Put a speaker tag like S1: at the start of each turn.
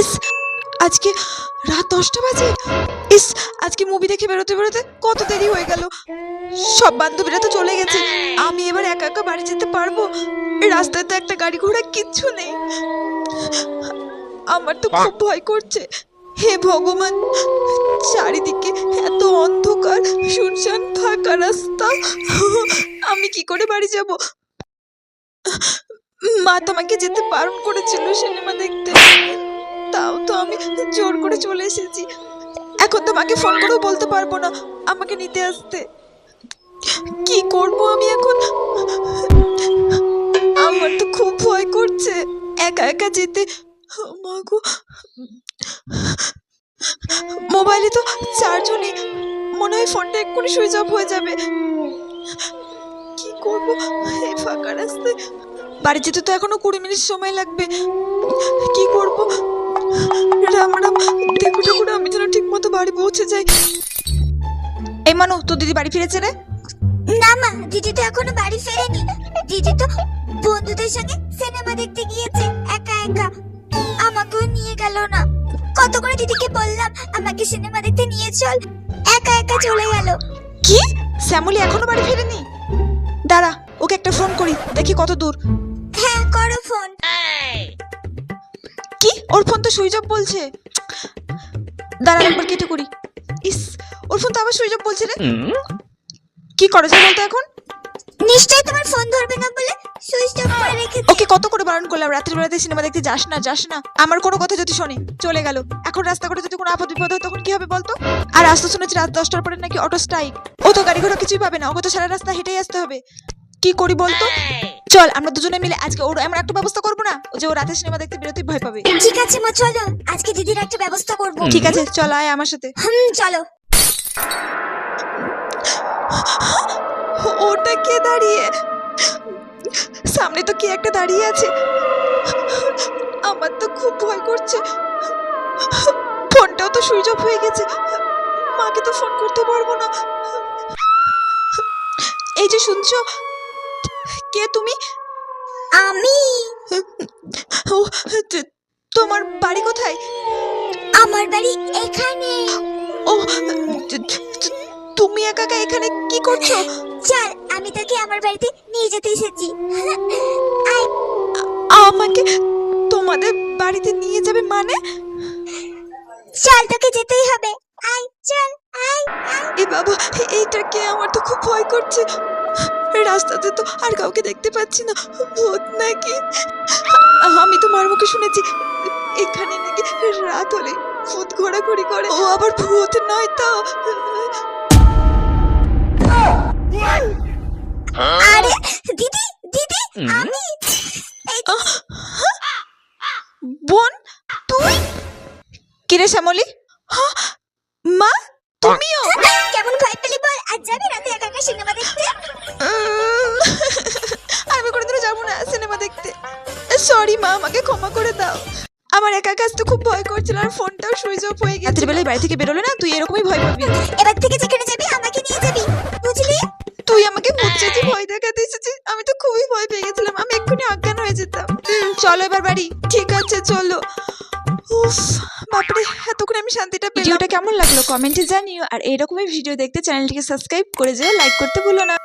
S1: ইস, আজকে রাত দশটা বাজে? ইস, আজকে মুভি দেখে বেরোতে বেরোতে কত দেরি হয়ে গেল। সব বান্ধবীরা তো চলে গেছে। আমি এবার একা একা বাড়ি যেতে পারব? রাস্তায় তো একটা গাড়ি ঘোড়া কিচ্ছু নেই। আমার তো খুব ভয় করছে। হে ভগবান, চারিদিকে এত অন্ধকার, শুনশান ফাঁকা রাস্তা। আমি কি করে বাড়ি যাব? মা তো আমাকে যেতে বারণ করেছিল সিনেমা দেখতে। তাও তো আমি জোর করে চলে এসেছি। এখন তো মাকে ফোন করেও বলতে পারব না আমাকে নিতে আসতে। কি করব আমি এখন? আমার তো খুব ভয় করছে। একা একা যেতে। মা গো। মোবাইলে তো চার্জও নেই মনে হয় ফোনটা এক্ষুনি সুইচ অফ হয়ে যাবে। কি করব? এই ফাঁকা রাস্তায় বাড়ি যেতে তো এখনও কুড়ি মিনিট সময় লাগবে। কি করব? রাম রাম দেখো ঠাকুর আমি যেন ঠিক মতো বাড়ি পৌঁছে যাই। এই মানু তোর দিদি বাড়ি ফিরেছে রে?
S2: না মা দিদি তো এখনও বাড়ি ফেরেনি। দিদি তো বন্ধুদের সঙ্গে সিনেমা দেখতে গিয়েছে একা একা। আমাকেও নিয়ে গেল না। কত করে দিদিকে বললাম আমাকে সিনেমা দেখতে নিয়ে চল। একা একা চলে গেল।
S1: কি? শ্যামলি এখনও বাড়ি ফেরেনি? দাঁড়া ওকে একটা ফোন করি দেখি কত দূর।
S2: হ্যাঁ করো ফোন।
S1: কি? ওর ফোন তো সুইচ অফ বলছে। দাঁড়া একবার কেটে করি। ইস ওর ফোন তো আবার সুইচ অফ বলছে রে। কি করে যায় বলতো এখন?
S2: নিশ্চয়ই তোমার ফোন ধরবে না বলে সুইচ অফ করে রেখেছে।
S1: ওকে কত করে বারণ করলাম? রাত্রি বেলাতে সিনেমা দেখতে যাস না যাস না। আমার কোনো কথা যদি শোনে চলে গেল। এখন রাস্তা করে যদি কোনো আপদ বিপদ হয় তখন কি হবে বলতো? আর আসতে শুনেছি রাত দশটার পরে নাকি অটো স্ট্রাইক। ও তো গাড়ি ঘোড়া কিছুই পাবে না। ওকে তো সারা রাস্তা হেঁটেই আসতে হবে। কি করি বলতো? চল আমরা দুজনে মিলে আজকে ওর এমন একটা ব্যবস্থা করব না ও যে ও রাতে সিনেমা দেখতে বেরোতেই ভয় পাবে।
S2: ঠিক আছে মা চলো। আজকে দিদির একটা ব্যবস্থা করব।
S1: ঠিক আছে চল আয় আমার সাথে।
S2: হুম চলো।
S1: ওটা কে দাঁড়িয়ে? সামনে তো কে একটা দাঁড়িয়ে আছে? আমার তো খুব ভয় করছে। ফোনটাও তো সুইচ অফ হয়ে গেছে। মাকে তো ফোন করতে পারব না। এই যে শুনছো কে তুমি?
S2: আমি।
S1: ও তোমার বাড়ি কোথায়?
S2: আমার বাড়ি এখানে।
S1: ও তুমি একা একা এখানে কি করছ?
S2: চল আমি তোকে আমার বাড়িতে নিয়ে যেতে এসেছি।
S1: আমাকে তোমাদের বাড়িতে নিয়ে যাবে মানে?
S2: চল তোকে যেতেই হবে। আয় চল আয়
S1: এ বাবা এইটা কে? আমার তো খুব ভয় করছে। রাস্তাতে তো আর কাউকে দেখতে পাচ্ছি না। ভূত নাকি? আমি তো মার মুখে শুনেছি। এখানে নাকি রাত হলে ভূত ঘোরাঘুরি করে। ও আবার ভূত নয় তো।
S2: আরে দিদি দিদি আমি
S1: বোন তুই? কিরে শ্যামলি? হা, মা তুমিও?
S2: কেমন বল আজ যাবি রাতে একা একা সিনেমা দেখতে।
S1: আমি কোনোদিনও যাব না সিনেমা দেখতে। সরি মা আমাকে ক্ষমা করে দাও। আমার একা একা আসতে খুব ভয় করছিল আর ফোনটাও সুইচ অফ হয়ে গেছে রাত্রিবেলায় বাড়ি থেকে বেরোলে না তুই এরকমই ভয় পাবি?
S2: এবার থেকে যেখানে যাবি আমাকে নিয়ে যাবি। বুঝলি?
S1: তুই আমাকে মুচ্ছেছি ভয় দেখাতে এসেছিস। আমি তো খুবই ভয় পেয়ে গেছিলাম। আমি এক্ষুনি অজ্ঞান হয়ে যেতাম। চলো এবার বাড়ি। ঠিক আছে চলো। উফ। বাপরে, এতক্ষণ আমি শান্তিটা ভিডিওটা কেমন লাগল? কমেন্টে জানিও। আর এরকমই ভিডিও দেখতে চ্যানেলটিকে সাবস্ক্রাইব করে যে লাইক করতে ভুলো না।